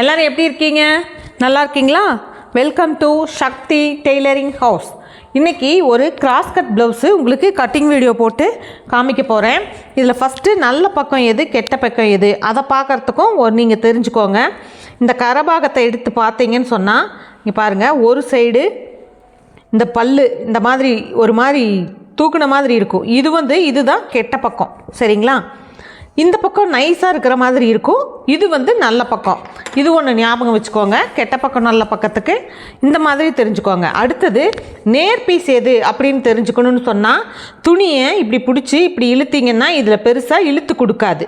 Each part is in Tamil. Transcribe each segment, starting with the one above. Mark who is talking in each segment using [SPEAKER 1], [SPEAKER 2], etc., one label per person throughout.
[SPEAKER 1] எல்லோரும் எப்படி இருக்கீங்க நல்லா இருக்கீங்களா welcome to Shakti tailoring house இன்றைக்கி ஒரு கிராஸ் கட் ப்ளவுஸு உங்களுக்கு கட்டிங் வீடியோ போட்டு காமிக்க போகிறேன் இதில் ஃபஸ்ட்டு நல்ல பக்கம் எது கெட்ட பக்கம் எது அதை பார்க்குறதுக்கும் ஒரு நீங்கள் தெரிஞ்சுக்கோங்க இந்த கரபாகத்தை எடுத்து பார்த்தீங்கன்னு சொன்னால் இங்கே பாருங்கள் ஒரு சைடு இந்த பல்லு இந்த மாதிரி ஒரு மாதிரி தூக்குன மாதிரி இருக்கும் இது வந்து இதுதான் கெட்ட பக்கம் சரிங்களா இந்த பக்கம் நைஸாக இருக்கிற மாதிரி இருக்கும் இது வந்து நல்ல பக்கம் இது ஒன்று ஞாபகம் வச்சுக்கோங்க கெட்ட பக்கம் நல்ல பக்கத்துக்கு இந்த மாதிரி தெரிஞ்சுக்கோங்க அடுத்தது நேர் பீஸ் எது அப்படின்னு தெரிஞ்சுக்கணும்னு சொன்னால் துணியை இப்படி பிடிச்சி இப்படி இழுத்தீங்கன்னா இதில் பெருசாக இழுத்து கொடுக்காது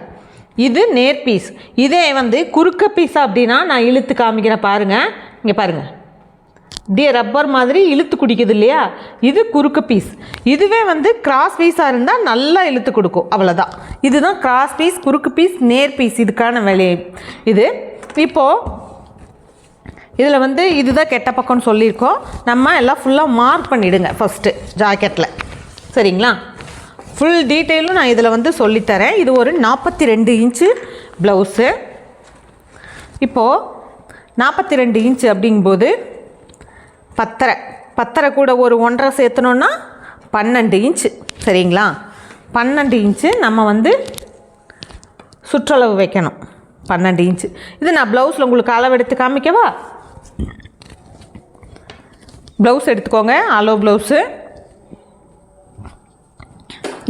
[SPEAKER 1] இது நேர் பீஸ் இதே வந்து குறுக்க பீஸ் அப்படின்னா நான் இழுத்து காமிக்கிறேன் பாருங்கள் இங்கே பாருங்கள் அப்படியே ரப்பர் மாதிரி இழுத்து குடிக்குது இல்லையா இது குறுக்கு பீஸ் இதுவே வந்து கிராஸ் பீஸாக இருந்தால் நல்லா இழுத்து கொடுக்கும் அவ்வளோதான் இதுதான் கிராஸ் பீஸ் குறுக்கு பீஸ் நேர் பீஸ் இதுக்கான வேலையை இது இப்போது இதில் வந்து இதுதான் கெட்ட பக்கம்னு சொல்லியிருக்கோம் நம்ம எல்லாம் ஃபுல்லாக மார்க் பண்ணிவிடுங்க ஃபஸ்ட்டு ஜாக்கெட்டில் சரிங்களா ஃபுல் டீட்டெயிலும் நான் இதில் வந்து சொல்லித்தரேன் இது ஒரு நாற்பத்தி ரெண்டு இன்ச்சு ப்ளவுஸு இப்போது நாற்பத்தி ரெண்டு இன்ச்சு அப்படிங்கும்போது பத்தரை பத்தரை கூட ஒரு ஒன்றரை சேர்த்தணுன்னா பன்னெண்டு இன்ச்சு சரிங்களா பன்னெண்டு இன்ச்சு நம்ம வந்து சுற்றளவு வைக்கணும் பன்னெண்டு இன்ச்சு இது நான் ப்ளவுஸில் உங்களுக்கு அளவு எடுத்து காமிக்கவா ப்ளவுஸ் எடுத்துக்கோங்க அலோ ப்ளவுஸு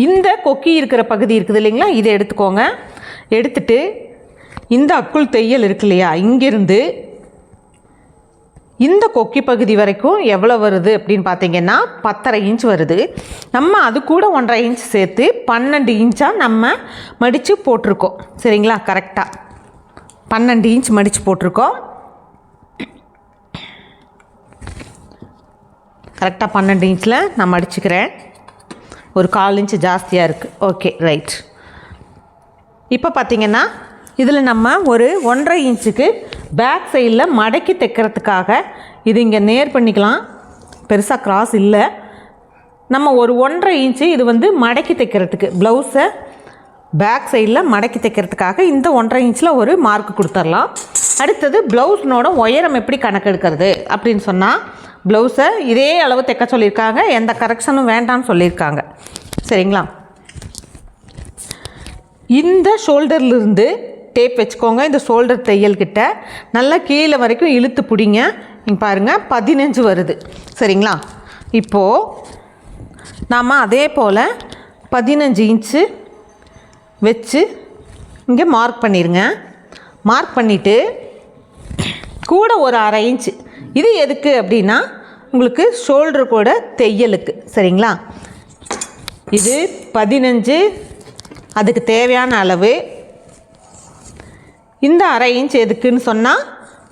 [SPEAKER 1] இந்த கொக்கி இருக்கிற பகுதி இருக்குது இல்லைங்களா இதை எடுத்துக்கோங்க எடுத்துட்டு இந்த அக்குள் தையல் இருக்கு இல்லையா இங்கேருந்து இந்த கொக்கி பகுதி வரைக்கும் எவ்வளோ வருது அப்படின்னு பார்த்தீங்கன்னா பத்தரை இன்ச் வருது நம்ம அது கூட ஒன்றரை இன்ச் சேர்த்து பன்னெண்டு இன்ச்சாக நம்ம மடித்து போட்டிருக்கோம் சரிங்களா கரெக்டாக பன்னெண்டு இன்ச் மடித்து போட்டிருக்கோம் கரெக்டாக பன்னெண்டு இன்ச்சில் நான் மடிச்சுக்கிறேன் ஒரு கால் இன்ச்சு ஜாஸ்தியாக இருக்குது ஓகே ரைட் இப்போ பார்த்திங்கன்னா இதில் நம்ம ஒரு ஒன்றரை இன்ச்சுக்கு பேக் சைடில் மடக்கி தைக்கிறதுக்காக இது இங்கே நேர் பண்ணிக்கலாம் பெருசாக கிராஸ் இல்லை நம்ம ஒரு ஒன்றரை இன்ச்சு இது வந்து மடக்கி தைக்கிறதுக்கு ப்ளவுஸை பேக் சைடில் மடக்கி தைக்கிறதுக்காக இந்த ஒன்றரை இன்ச்சில் ஒரு மார்க் கொடுத்துர்லாம் அடுத்தது ப்ளவுஸ்னோட உயரம் எப்படி கணக்கெடுக்கிறது அப்படின்னு சொன்னால் ப்ளவுஸை இதே அளவு தைக்க சொல்லியிருக்காங்க எந்த கரெக்ஷனும் வேண்டாம்னு சொல்லியிருக்காங்க சரிங்களா இந்த ஷோல்டர்லேருந்து டேப் வச்சுக்கோங்க இந்த ஷோல்டர் தையல்கிட்ட நல்லா கீழே வரைக்கும் இழுத்து பிடிங்க நீங்கள் பாருங்கள் பதினஞ்சு வருது சரிங்களா இப்போது நாம் அதே போல் பதினஞ்சு இன்ச்சு வச்சு இங்கே மார்க் பண்ணிடுங்க மார்க் பண்ணிவிட்டு கூட ஒரு அரை இன்ச்சு இது எதுக்கு அப்படின்னா உங்களுக்கு ஷோல்டர் கூட தையலுக்கு சரிங்களா இது பதினஞ்சு அதுக்கு தேவையான அளவு இந்த அரை இன்ச் எதுக்குன்னு சொன்னால்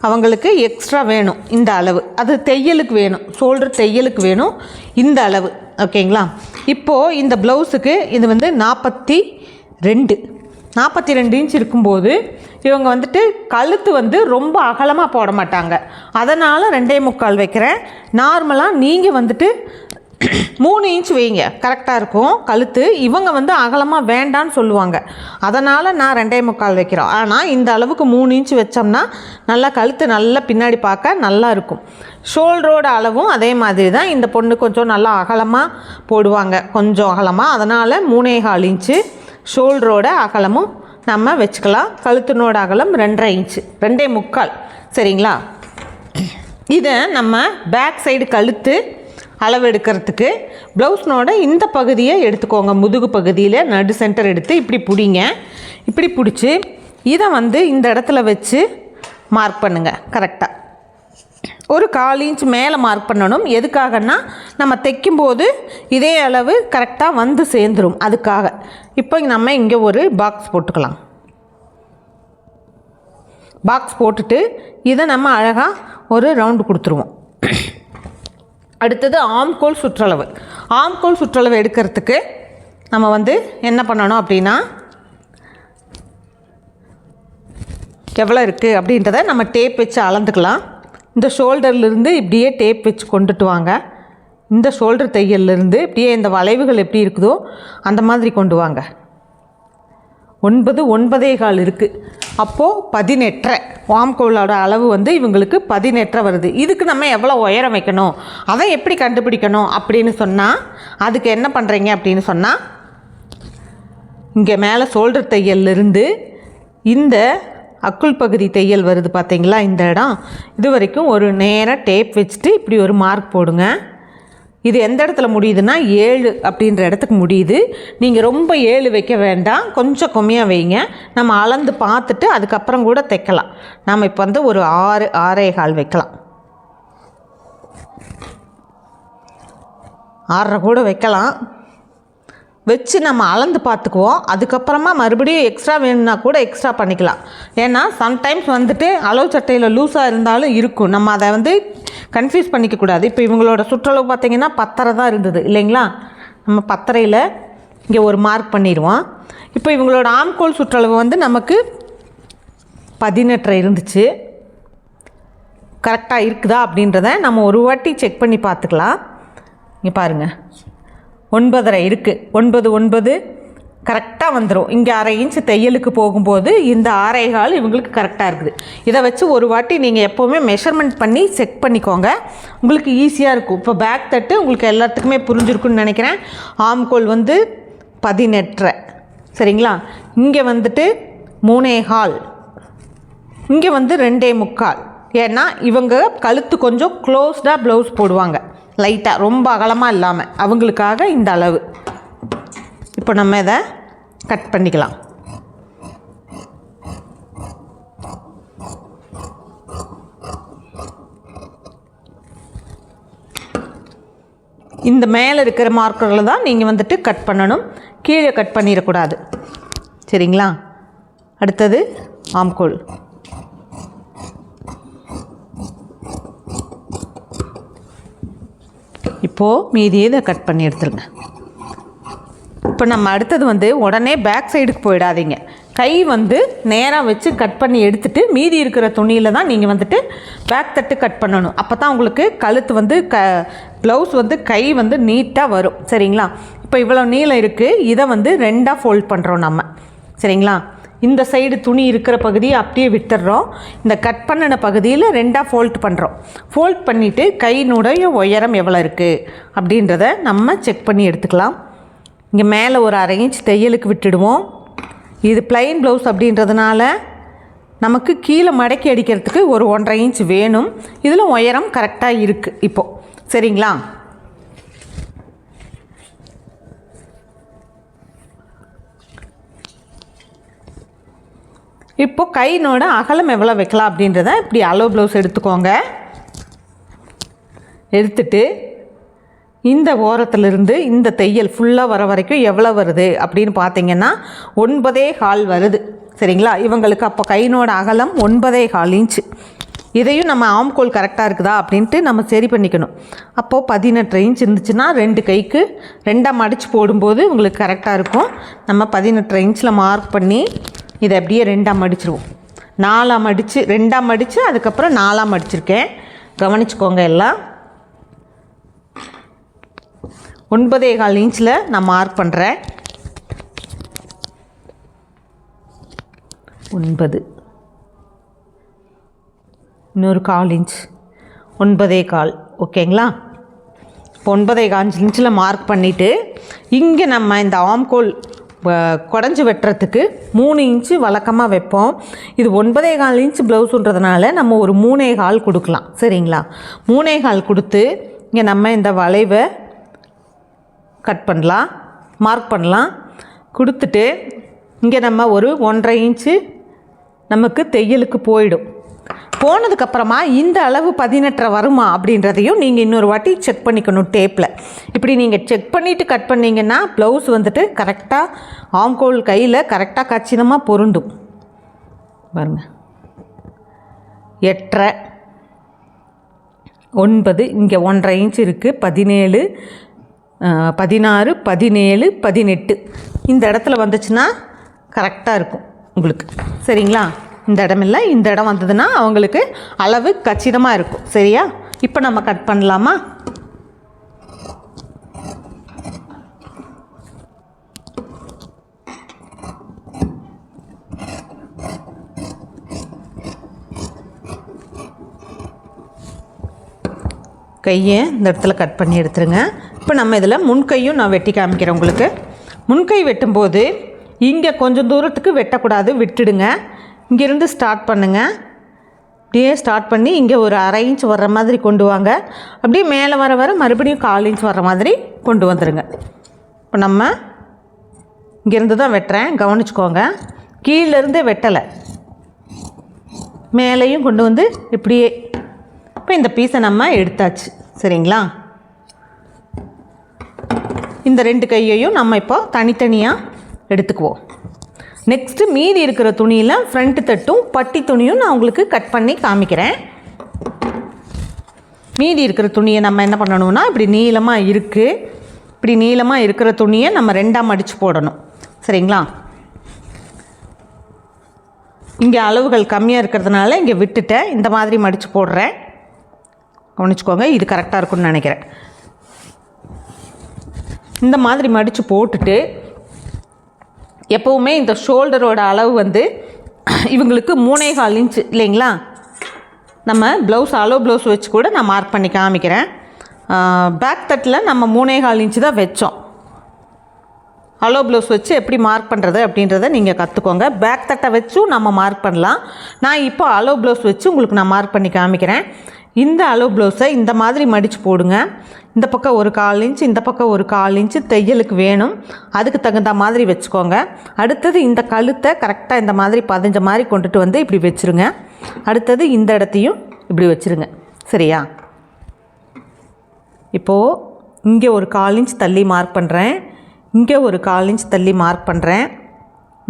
[SPEAKER 1] அவங்களுக்கு எக்ஸ்ட்ரா வேணும் இந்த அளவு அது தையலுக்கு வேணும் ஷோல்டர் தையலுக்கு வேணும் இந்த அளவு ஓகேங்களா இப்போது இந்த ப்ளவுஸுக்கு இது வந்து நாற்பத்தி ரெண்டு நாற்பத்தி ரெண்டு இன்ச் இருக்கும்போது இவங்க வந்துட்டு கழுத்து வந்து ரொம்ப அகலமாக போட மாட்டாங்க அதனால் ரெண்டே முக்கால் வைக்கிறேன் நார்மலாக நீங்கள் வந்துட்டு மூணு இன்ச் வைங்க கரெக்டாக இருக்கும் கழுத்து இவங்க வந்து அகலமாக வேண்டான்னு சொல்லுவாங்க அதனால் நான் ரெண்டே முக்கால் வைக்கிறோம் ஆனால் இந்த அளவுக்கு மூணு இன்ச் வச்சோம்னா நல்லா கழுத்து நல்லா பின்னாடி பார்க்க நல்லா இருக்கும் ஷோல்டரோட அளவும் அதே மாதிரி தான் இந்த பொண்ணு கொஞ்சம் நல்லா அகலமாக போடுவாங்க கொஞ்சம் அகலமாக அதனால் மூணே கால் இன்ச்சு ஷோல்டரோட அகலமும் நம்ம வச்சுக்கலாம் கழுத்தினோட அகலம் ரெண்டரை இன்ச்சு ரெண்டே முக்கால் சரிங்களா இதை நம்ம பேக் சைடு கழுத்து அளவு எடுக்கிறதுக்கு ப்ளவுஸ்னோட இந்த பகுதியை எடுத்துக்கோங்க முதுகு பகுதியில் நடு சென்டர் எடுத்து இப்படி பிடிங்க இப்படி பிடிச்சி இதை வந்து இந்த இடத்துல வச்சு மார்க் பண்ணுங்கள் கரெக்டாக ஒரு கால் இன்ச் மேலே மார்க் பண்ணணும் எதுக்காகன்னா நம்ம தைக்கும்போது இதே அளவு கரெக்டாக வந்து சேர்ந்துடும் அதுக்காக இப்போ நம்ம இங்கே ஒரு பாக்ஸ் போட்டுக்கலாம் பாக்ஸ் போட்டுட்டு இதை நம்ம அழகாக ஒரு ரவுண்டு கொடுத்துருவோம் அடுத்தது ஆம்கோல் சுற்றளவு ஆம்கோல் சுற்றளவு எடுக்கிறதுக்கு நம்ம வந்து என்ன பண்ணணும் அப்படின்னா எவ்வளோ இருக்குது அப்படின்றத நம்ம டேப் வச்சு அளந்துக்கலாம் இந்த ஷோல்டர்லேருந்து இப்படியே டேப் வச்சு கொண்டுட்டு வாங்க இந்த ஷோல்டர் தையல்லேருந்து இப்படியே இந்த வளைவுகள் எப்படி இருக்குதோ அந்த மாதிரி கொண்டு வாங்க ஒன்பது ஒன்பதே கால் இருக்குது அப்போது பதினெட்டரை வாம்கோலோட அளவு வந்து இவங்களுக்கு பதினெட்டரை வருது இதுக்கு நம்ம எவ்வளோ உயரம் வைக்கணும் அதை எப்படி கண்டுபிடிக்கணும் அப்படின்னு சொன்னால் அதுக்கு என்ன பண்ணுறீங்க அப்படின்னு சொன்னால் இங்கே மேலே சோல்டர் தையல்லிருந்து இந்த அக்குள் பகுதி தையல் வருது பார்த்தீங்களா இந்த இடம் இது வரைக்கும் ஒரு நேராக டேப் வச்சுட்டு இப்படி ஒரு மார்க் போடுங்க இது எந்த இடத்துல முடியுதுன்னா ஏழு அப்படின்ற இடத்துக்கு முடியுது நீங்கள் ரொம்ப ஏழு வைக்க வேண்டாம் கொஞ்சம் கம்மியாக வைங்க நம்ம அளந்து பார்த்துட்டு அதுக்கப்புறம் கூட தைக்கலாம் நம்ம இப்போ வந்து ஒரு ஆறு ஆறே கால் வைக்கலாம் ஆறரை கூட வைக்கலாம் வச்சு நம்ம அளந்து பார்த்துக்குவோம் அதுக்கப்புறமா மறுபடியும் எக்ஸ்ட்ரா வேணும்னா கூட எக்ஸ்ட்ரா பண்ணிக்கலாம் ஏன்னா சம்டைம்ஸ் வந்துட்டு அளவு சட்டையில் லூஸாக இருந்தாலும் இருக்கும் நம்ம அதை வந்து கன்ஃபியூஸ் பண்ணிக்கக்கூடாது இப்போ இவங்களோட சுற்றளவு பார்த்திங்கன்னா பத்தரை தான் இருந்தது இல்லைங்களா நம்ம பத்தரையில் இங்கே ஒரு மார்க் பண்ணிடுவோம் இப்போ இவங்களோட ஆம்கோல் சுற்றளவு வந்து நமக்கு பதினெட்டரை இருந்துச்சு கரெக்டாக இருக்குதா அப்படின்றத நம்ம ஒரு வாட்டி செக் பண்ணி பார்த்துக்கலாம் இங்கே பாருங்கள் ஒன்பதரை இருக்குது ஒன்பது ஒன்பது கரெக்டாக வந்துடும் இங்கே அரை இன்ச்சு தையலுக்கு போகும்போது இந்த ஆரை கால் இவங்களுக்கு கரெக்டாக இருக்குது இதை வச்சு ஒரு வாட்டி நீங்கள் எப்போவுமே மெஷர்மெண்ட் பண்ணி செக் பண்ணிக்கோங்க உங்களுக்கு ஈஸியாக இருக்கும் இப்போ பேக் தட்டு உங்களுக்கு எல்லாத்துக்குமே புரிஞ்சிருக்குன்னு நினைக்கிறேன் ஆம்கோல் வந்து பதினெட்டரை சரிங்களா இங்கே வந்துட்டு மூணே ஹால் இங்கே வந்து ரெண்டே முக்கால் ஏன்னா இவங்க கழுத்து கொஞ்சம் க்ளோஸ்டாக ப்ளவுஸ் போடுவாங்க லைட்டாக ரொம்ப அகலமாக இல்லாமல் அவங்களுக்காக இந்த அளவு இப்போ நம்ம இதை கட் பண்ணிக்கலாம் இந்த மேலே இருக்கிற மார்க்கரில் தான் நீங்கள் வந்துட்டு கட் பண்ணணும் கீழே கட் பண்ணிடக்கூடாது சரிங்களா அடுத்தது ஆம்கோல் இப்போது மீதியை இதை கட் பண்ணி எடுத்துருங்க இப்போ நம்ம அடுத்தது வந்து உடனே பேக் சைடுக்கு போயிடாதீங்க கை வந்து நேராக வச்சு கட் பண்ணி எடுத்துகிட்டு மீதி இருக்கிற துணியில் தான் நீங்கள் வந்துட்டு பேக் தட்டு கட் பண்ணணும் அப்போ தான் உங்களுக்கு கழுத்து வந்து க ப்ளவுஸ் வந்து கை வந்து நீட்டாக வரும் சரிங்களா இப்போ இவ்வளோ நீளம் இருக்குது இதை வந்து ரெண்டாக ஃபோல்ட் பண்ணுறோம் நம்ம சரிங்களா இந்த சைடு துணி இருக்கிற பகுதியை அப்படியே விட்டுடுறோம் இந்த கட் பண்ணின பகுதியில் ரெண்டாக ஃபோல்ட் பண்ணுறோம் ஃபோல்ட் பண்ணிவிட்டு கையினுடைய உயரம் எவ்வளோ இருக்குது அப்படின்றத நம்ம செக் பண்ணி எடுத்துக்கலாம் இங்கே மேலே ஒரு அரை இன்ச் தையலுக்கு விட்டுடுவோம் இது பிளைன் ப்ளவுஸ் அப்படின்றதுனால நமக்கு கீழே மடக்கி அடிக்கிறதுக்கு ஒரு ஒன்றரை இன்ச் வேணும் இதில் உயரம் கரெக்டாக இருக்குது இப்போது சரிங்களா இப்போ கையினோட அகலம் எவ்வளோ வைக்கலாம் அப்படின்றத இப்படி அளவு ப்ளவுஸ் எடுத்துக்கோங்க எடுத்துட்டு இந்த ஓரத்துலேருந்து இந்த தையல் ஃபுல்லாக வர வரைக்கும் எவ்வளோ வருது அப்படின்னு பார்த்தீங்கன்னா ஒன்பதே கால் வருது சரிங்களா இவங்களுக்கு அப்போ கையினோட அகலம் ஒன்பதே கால் இன்ச்சு இதையும் நம்ம ஆம்கோல் கரெக்டாக இருக்குதா அப்படின்ட்டு நம்ம சரி பண்ணிக்கணும் அப்போது பதினெட்டு இன்ச் இருந்துச்சுன்னா ரெண்டு கைக்கு ரெண்டாக மடித்து போடும்போது உங்களுக்கு கரெக்டாக இருக்கும் நம்ம பதினெட்டு இன்ச்சில் மார்க் பண்ணி இதை அப்படியே ரெண்டாக மடிச்சிருவோம் நாலாம் மடித்து ரெண்டாக மடித்து அதுக்கப்புறம் நாலாம் மடிச்சிருக்கேன் கவனிச்சுக்கோங்க எல்லாம் ஒன்பதே கால் இன்ச்சில் நான் மார்க் பண்ணுறேன் ஒன்பது இன்னொரு கால் இன்ச் ஒன்பதே கால் ஓகேங்களா இப்போ ஒன்பதே கால் இன்ச்சில் மார்க் பண்ணிவிட்டு இங்கே நம்ம இந்த ஆம்கோல் குடஞ்சி வெட்டுறதுக்கு மூணு இன்ச்சு வழக்கமாக வைப்போம் இது ஒன்பதே கால் இன்ச்சு ப்ளவுஸுன்றதுனால நம்ம ஒரு மூணே கால் கொடுக்கலாம் சரிங்களா மூணே கால் கொடுத்து இங்கே நம்ம இந்த வளைவை கட் பண்ணலாம் மார்க் பண்ணலாம் கொடுத்துட்டு இங்கே நம்ம ஒரு ஒன்றரை இன்ச்சு நமக்கு தையலுக்கு போயிடும் போனதுக்கப்புறமா இந்த அளவு பதினெட்டரை வருமா அப்படின்றதையும் நீங்கள் இன்னொரு வாட்டி செக் பண்ணிக்கணும் டேப்பில் இப்படி நீங்கள் செக் பண்ணிவிட்டு கட் பண்ணிங்கன்னா ப்ளவுஸ் வந்துட்டு கரெக்டாக ஆம்கோல் கையில் கரெக்டாக கச்சினமாக பொருண்டும் பாருங்கள் எட்டரை ஒன்பது இங்கே ஒன்றரை இன்ச் இருக்குது பதினேழு பதினாறு பதினேழு பதினெட்டு இந்த இடத்துல வந்துச்சுன்னா கரெக்டாக இருக்கும் உங்களுக்கு சரிங்களா இந்த இடமில்ல இந்த இடம் வந்ததுன்னா அவங்களுக்கு அளவு கச்சிதமாக இருக்கும் சரியா இப்போ நம்ம கட் பண்ணலாமா கையை இந்த இடத்துல கட் பண்ணி எடுத்துருங்க இப்போ நம்ம இதில் முன்கையும் நான் வெட்டி காமிக்கிறேன் உங்களுக்கு முன்கை வெட்டும்போது இங்கே கொஞ்சம் தூரத்துக்கு வெட்டக்கூடாது விட்டுடுங்க இங்கேருந்து ஸ்டார்ட் பண்ணுங்கள் அப்படியே ஸ்டார்ட் பண்ணி இங்கே ஒரு அரை இன்ச் வர்ற மாதிரி கொண்டு வாங்க அப்படியே மேலே வர வர மறுபடியும் கால் இன்ச் வர்ற மாதிரி கொண்டு வந்துடுங்க இப்போ நம்ம இங்கேருந்து தான் வெட்டுறேன் கவனிச்சுக்கோங்க கீழேருந்தே வெட்டலை மேலேயும் கொண்டு வந்து இப்படியே இப்போ இந்த பீஸை நம்ம எடுத்தாச்சு சரிங்களா இந்த ரெண்டு கையையும் நம்ம இப்போ தனித்தனியாக எடுத்துக்குவோம் நெக்ஸ்ட்டு மீதி இருக்கிற துணியில் ஃப்ரண்ட் தட்டும் பட்டி துணியும் நான் உங்களுக்கு கட் பண்ணி காமிக்கிறேன் மீதி இருக்கிற துணியை நம்ம என்ன பண்ணணும்னா இப்படி நீளமாக இருக்குது இப்படி நீளமாக இருக்கிற துணியை நம்ம ரெண்டாக மடித்து போடணும் சரிங்களா இங்கே அளவுகள் கம்மியாக இருக்கிறதுனால இங்கே விட்டுட்டேன் இந்த மாதிரி மடித்து போடுறேன் கவனிச்சுக்கோங்க இது கரெக்டாக இருக்கும்னு நினைக்கிறேன் இந்த மாதிரி மடித்து போட்டுட்டு எப்போவுமே இந்த ஷோல்டரோட அளவு வந்து இவங்களுக்கு மூணே கால் இன்ச் இல்லைங்களா நம்ம ப்ளவுஸ் அலோ ப்ளவுஸ் வச்சு கூட நான் மார்க் பண்ணி காமிக்கிறேன் பேக் தட்டில் நம்ம மூணே கால் இன்ச்சு தான் வச்சோம் அலோ ப்ளவுஸ் வச்சு எப்படி மார்க் பண்ணுறது அப்படின்றத நீங்கள் கற்றுக்கோங்க பேக் தட்டை வச்சும் நம்ம மார்க் பண்ணலாம் நான் இப்போ அலோ ப்ளவுஸ் வச்சு உங்களுக்கு நான் மார்க் பண்ணி காமிக்கிறேன் இந்த அளவு ப்ளவுஸை இந்த மாதிரி மடித்து போடுங்க இந்த பக்கம் ஒரு கால் இன்ச்சு இந்த பக்கம் ஒரு கால் இன்ச்சு தையலுக்கு வேணும் அதுக்கு தகுந்த மாதிரி வச்சுக்கோங்க அடுத்தது இந்த கழுத்தை கரெக்டாக இந்த மாதிரி பதிஞ்ச மாதிரி கொண்டுட்டு வந்து இப்படி வச்சுருங்க அடுத்தது இந்த இடத்தையும் இப்படி வச்சுருங்க சரியா இப்போது இங்கே ஒரு கால் இன்ச் தள்ளி மார்க் பண்ணுறேன் இங்கே ஒரு கால் இன்ச் தள்ளி மார்க் பண்ணுறேன்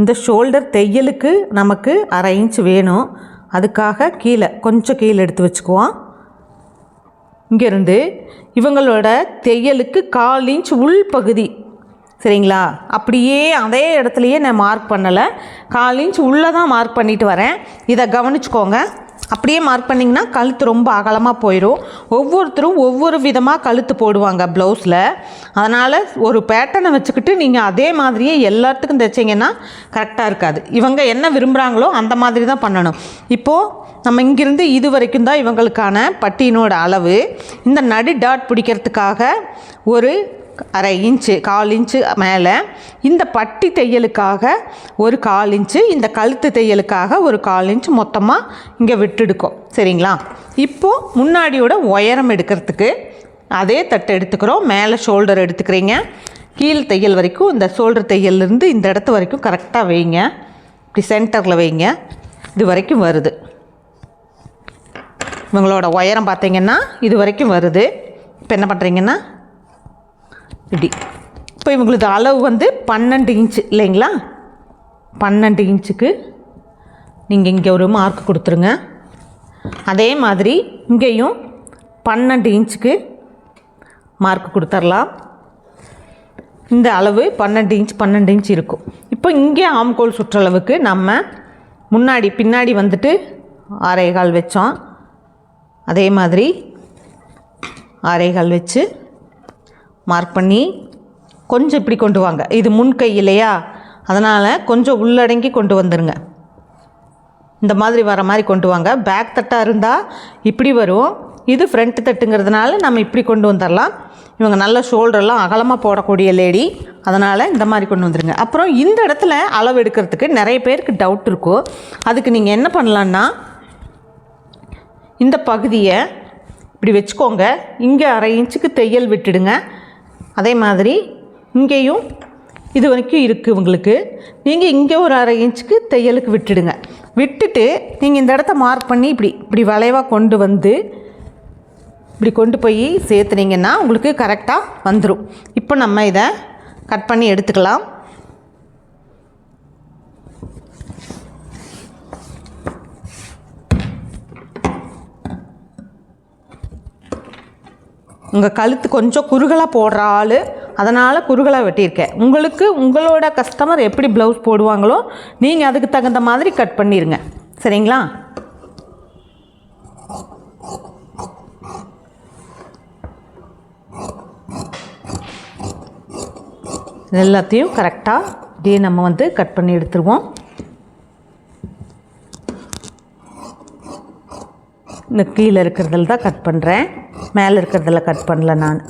[SPEAKER 1] இந்த ஷோல்டர் தையலுக்கு நமக்கு அரை இன்ச் வேணும் அதுக்காக கீழே கொஞ்சம் கீழே எடுத்து வச்சுக்குவோம் இங்கேருந்து இவங்களோட தையலுக்கு கால் இன்ச் உள்பகுதி சரிங்களா அப்படியே அதே இடத்துலையே நான் மார்க் பண்ணலை கால் இன்ச் உள்ளே தான் மார்க் பண்ணிட்டு வரேன் இதை கவனிச்சுக்கோங்க அப்படியே மார்க் பண்ணிங்கன்னா கழுத்து ரொம்ப அகலமாக போயிடும் ஒவ்வொருத்தரும் ஒவ்வொரு விதமாக கழுத்து போடுவாங்க ப்ளவுஸில் அதனால் ஒரு பேட்டர்னை வச்சுக்கிட்டு நீங்கள் அதே மாதிரியே எல்லாத்துக்கும் தைச்சிங்கன்னா கரெக்டாக இருக்காது இவங்க என்ன விரும்புகிறாங்களோ அந்த மாதிரி தான் பண்ணணும் இப்போது நம்ம இங்கிருந்து இது வரைக்கும் தான் இவங்களுக்கான பட்டியினோட அளவு இந்த நடு டாட் பிடிக்கிறதுக்காக ஒரு அரை இன்ச்சு கால் இன்ச்சு மேலே இந்த பட்டி தையலுக்காக ஒரு கால் இன்ச்சு இந்த கழுத்து தையலுக்காக ஒரு கால் இன்ச்சு மொத்தமாக இங்கே விட்டுடுக்கும் சரிங்களா இப்போது முன்னாடியோட உயரம் எடுக்கிறதுக்கு அதே தட்டை எடுத்துக்கிறோம் மேலே ஷோல்டர் எடுத்துக்கிறீங்க கீழே தையல் வரைக்கும் இந்த ஷோல்டர் தையல்லேருந்து இந்த இடத்து வரைக்கும் கரெக்டாக வைங்க இப்படி சென்டரில் வைங்க இது வரைக்கும் வருது இவங்களோட உயரம் பார்த்தீங்கன்னா இது வரைக்கும் வருது இப்போ என்ன பண்ணுறீங்கன்னா இப்படி இப்போ இவங்களுக்கு அளவு வந்து பன்னெண்டு இன்ச்சு இல்லைங்களா பன்னெண்டு இன்ச்சுக்கு நீங்கள் இங்கே ஒரு மார்க் கொடுத்துருங்க அதே மாதிரி இங்கேயும் பன்னெண்டு இன்ச்சுக்கு மார்க் கொடுத்துர்லாம் இந்த அளவு பன்னெண்டு இன்ச் பன்னெண்டு இன்ச் இருக்கும் இப்போ இங்கே ஆம்கோல் சுற்றளவுக்கு நம்ம முன்னாடி பின்னாடி வந்துட்டு ஆரேகால் வச்சோம் அதே மாதிரி ஆரேகால் வச்சு மார்க் பண்ணி கொஞ்சம் இப்படி கொண்டு வாங்க இது முன் கை இல்லையா அதனால் கொஞ்சம் உள்ளடங்கி கொண்டு வந்துடுங்க இந்த மாதிரி வர மாதிரி கொண்டு வாங்க பேக் தட்டாக இருந்தால் இப்படி வரும் இது ஃப்ரண்ட் தட்டுங்கிறதுனால நம்ம இப்படி கொண்டு வந்துடலாம் இவங்க நல்ல ஷோல்டர்லாம் அகலமாக போடக்கூடிய லேடி அதனால் இந்த மாதிரி கொண்டு வந்துருங்க அப்புறம் இந்த இடத்துல அளவு எடுக்கிறதுக்கு நிறைய பேருக்கு டவுட் இருக்கும் அதுக்கு நீங்கள் என்ன பண்ணலான்னா இந்த பகுதியை இப்படி வச்சுக்கோங்க இங்கே அரை இன்ச்சுக்கு தையல் விட்டுடுங்க அதே மாதிரி இங்கேயும் இது வரைக்கும் இருக்குது உங்களுக்கு நீங்கள் இங்கே ஒரு அரை இன்ச்சுக்கு தையலுக்கு விட்டுடுங்க விட்டுட்டு நீங்கள் இந்த இடத்த மார்க் பண்ணி இப்படி இப்படி வளைவாக கொண்டு வந்து இப்படி கொண்டு போய் சேர்த்துனீங்கன்னா உங்களுக்கு கரெக்டாக வந்துடும் இப்போ நம்ம இதை கட் பண்ணி எடுத்துக்கலாம் உங்கள் கழுத்து கொஞ்சம் குறுகலாக போடுற ஆள் அதனால் குறுகலாக வெட்டியிருக்கேன் உங்களுக்கு உங்களோட கஸ்டமர் எப்படி ப்ளவுஸ் போடுவாங்களோ நீங்கள் அதுக்கு தகுந்த மாதிரி கட் பண்ணிடுங்க சரிங்களா எல்லாத்தையும் கரெக்டாக இப்படியே நம்ம வந்து கட் பண்ணி எடுத்துருவோம் இந்த கீழே இருக்கிறதில் தான் கட் பண்ணுறேன் மேலே இருக்கிறதில் கட் பண்ணல நான்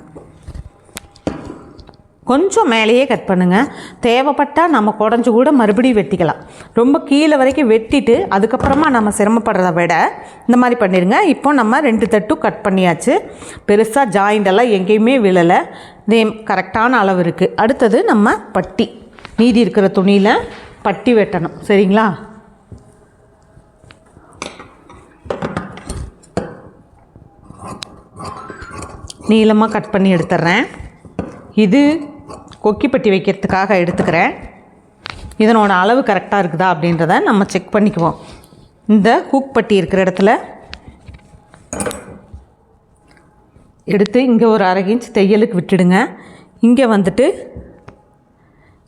[SPEAKER 1] கொஞ்சம் மேலேயே கட் பண்ணுங்கள் தேவைப்பட்டால் நம்ம குடஞ்சு கூட மறுபடியும் வெட்டிக்கலாம் ரொம்ப கீழே வரைக்கும் வெட்டிட்டு அதுக்கப்புறமா நம்ம சிரமப்படுறத விட இந்த மாதிரி பண்ணிடுங்க இப்போ நம்ம ரெண்டு தட்டும் கட் பண்ணியாச்சு பெருசாக ஜாயிண்ட் எல்லாம் எங்கேயுமே விழலை நேம் கரெக்டான அளவு இருக்குது அடுத்தது நம்ம பட்டி மீதி இருக்கிற துணியில் பட்டி வெட்டணும் சரிங்களா நீளமாக கட் பண்ணி எடுத்துட்றேன் இது கொக்கிப்பட்டி வைக்கிறதுக்காக எடுத்துக்கிறேன் இதனோட அளவு கரெக்டாக இருக்குதா அப்படின்றத நம்ம செக் பண்ணிக்குவோம் இந்த ஹூக் பட்டி இருக்கிற இடத்துல எடுத்து இங்கே ஒரு அரை இன்ச் தையலுக்கு விட்டுடுங்க இங்கே வந்துட்டு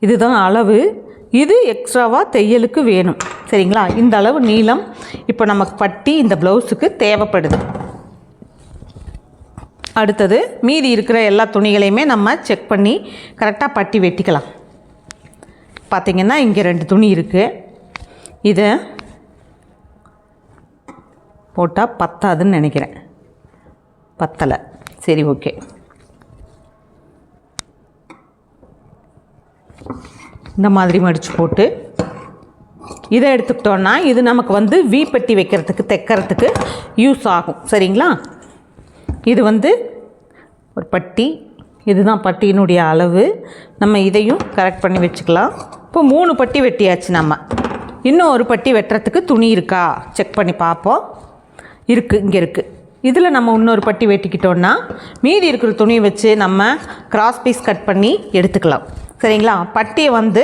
[SPEAKER 1] இதுதான் அளவு இது எக்ஸ்ட்ராவாக தையலுக்கு வேணும் சரிங்களா இந்த அளவு நீளம் இப்போ நமக்கு பட்டி இந்த ப்ளவுஸுக்கு தேவைப்படுது அடுத்தது மீதி இருக்கிற எல்லா துணிகளையுமே நம்ம செக் பண்ணி கரெக்டாக பட்டி வெட்டிக்கலாம் பார்த்திங்கன்னா இங்கே ரெண்டு துணி இருக்குது இதை போட்டால் பத்தாதுன்னு நினைக்கிறேன் பத்தலை சரி ஓகே இந்த மாதிரி மடித்து போட்டு இதை எடுத்துக்கிட்டோன்னா இது நமக்கு வந்து வீப்பட்டி வைக்கிறதுக்கு தைக்கிறதுக்கு யூஸ் ஆகும் சரிங்களா இது வந்து ஒரு பட்டி இதுதான் பட்டியினுடைய அளவு நம்ம இதையும் கரெக்ட் பண்ணி வச்சுக்கலாம் இப்போ மூணு பட்டி வெட்டியாச்சு நம்ம இன்னும் ஒரு பட்டி வெட்டுறதுக்கு துணி இருக்கா செக் பண்ணி பார்ப்போம் இருக்குது இங்கே இருக்குது இதில் நம்ம இன்னொரு பட்டி வெட்டிக்கிட்டோன்னா மீதி இருக்கிற துணியை வச்சு நம்ம கிராஸ் பீஸ் கட் பண்ணி எடுத்துக்கலாம் சரிங்களா பட்டியை வந்து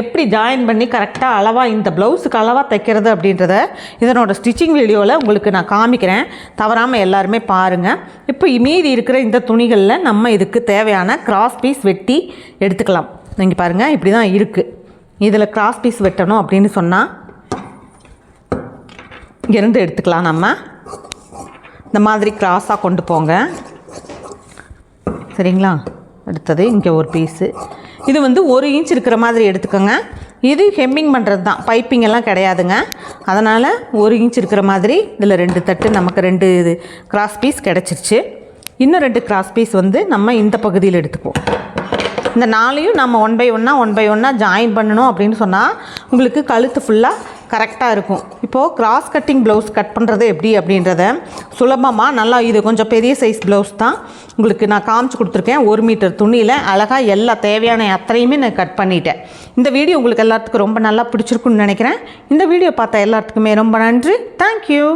[SPEAKER 1] எப்படி ஜாயின் பண்ணி கரெக்டாக அளவாக இந்த ப்ளவுஸுக்கு அளவாக தைக்கிறது அப்படின்றத இதனோட ஸ்டிச்சிங் வீடியோவில் உங்களுக்கு நான் காமிக்கிறேன் தவறாமல் எல்லாருமே பாருங்கள் இப்போ மீதி இருக்கிற இந்த துணிகளில் நம்ம இதுக்கு தேவையான கிராஸ் பீஸ் வெட்டி எடுத்துக்கலாம் நீங்கள் பாருங்கள் இப்படி தான் இருக்குது இதில் கிராஸ் பீஸ் வெட்டணும் அப்படின்னு சொன்னால் இங்கேருந்து எடுத்துக்கலாம் நம்ம இந்த மாதிரி கிராஸாக கொண்டு போங்க சரிங்களா அடுத்தது இங்கே ஒரு பீஸு இது வந்து ஒரு இன்ச் இருக்கிற மாதிரி எடுத்துக்கோங்க இது ஹெம்மிங் பண்ணுறது தான் பைப்பிங் எல்லாம் கிடையாதுங்க அதனால் ஒரு இன்ச் இருக்கிற மாதிரி இதில் ரெண்டு தட்டு நமக்கு ரெண்டு இது கிராஸ் பீஸ் கிடச்சிருச்சு இன்னும் ரெண்டு கிராஸ் பீஸ் வந்து நம்ம இந்த பகுதியில் எடுத்துப்போம் இந்த நாளையும் நம்ம ஒன் பை ஒன்னாக ஒன் பை ஒன்னாக ஜாயின் பண்ணணும் அப்படின்னு சொன்னால் உங்களுக்கு கழுத்து ஃபுல்லாக கரெக்டாக இருக்கும் இப்போது கிராஸ் கட்டிங் ப்ளவுஸ் கட் பண்ணுறது எப்படி அப்படின்றத சுலபமாக நல்லா இது கொஞ்சம் பெரிய சைஸ் ப்ளவுஸ் தான் உங்களுக்கு நான் காமிச்சு கொடுத்துருக்கேன் ஒரு மீட்டர் துணியில் அழகாக எல்லா தேவையான அத்தனையுமே நான் கட் பண்ணிட்டேன் இந்த வீடியோ உங்களுக்கு எல்லாத்துக்கும் ரொம்ப நல்லா பிடிச்சிருக்குன்னு நினைக்கிறேன் இந்த வீடியோ பார்த்தா எல்லாத்துக்குமே ரொம்ப நன்றி தேங்க்யூ